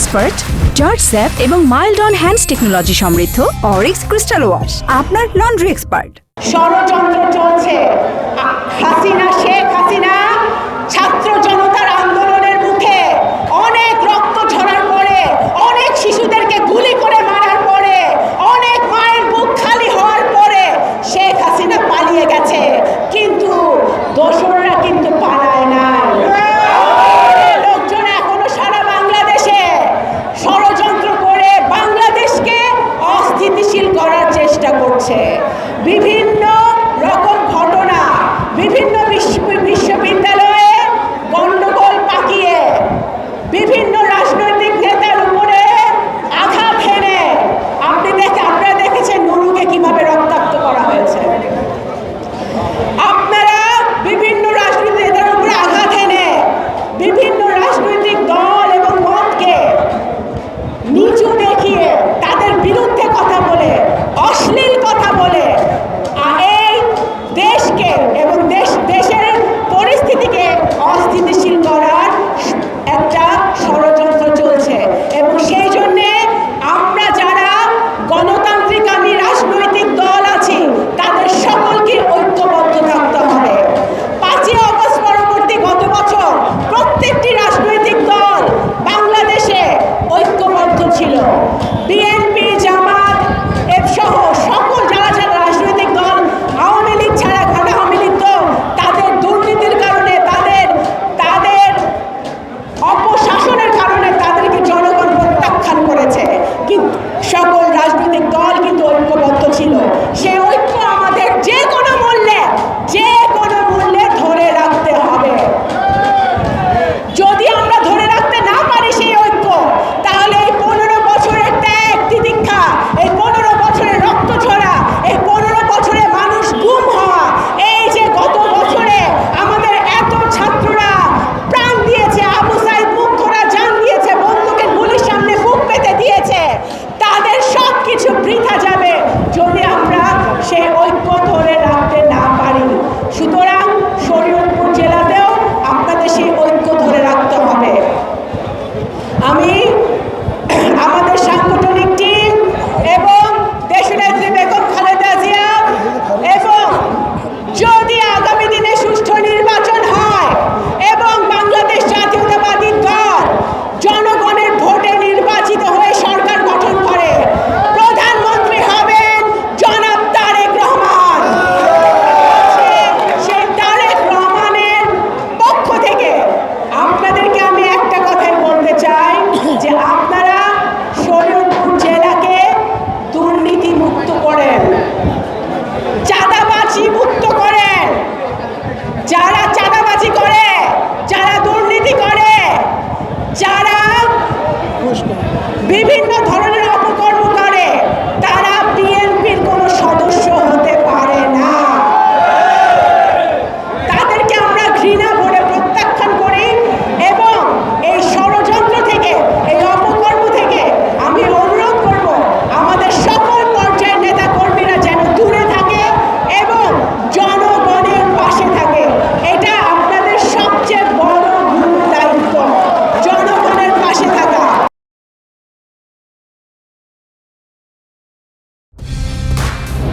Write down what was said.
Expert charge sap এবং mild on hands technology সমৃদ্ধ Orix crystal wash আপনার laundry expert ষড়যন্ত্র চলছে। হাসিনা শেখ হাসিনা, ছাত্র বিভিন্ন ধরনের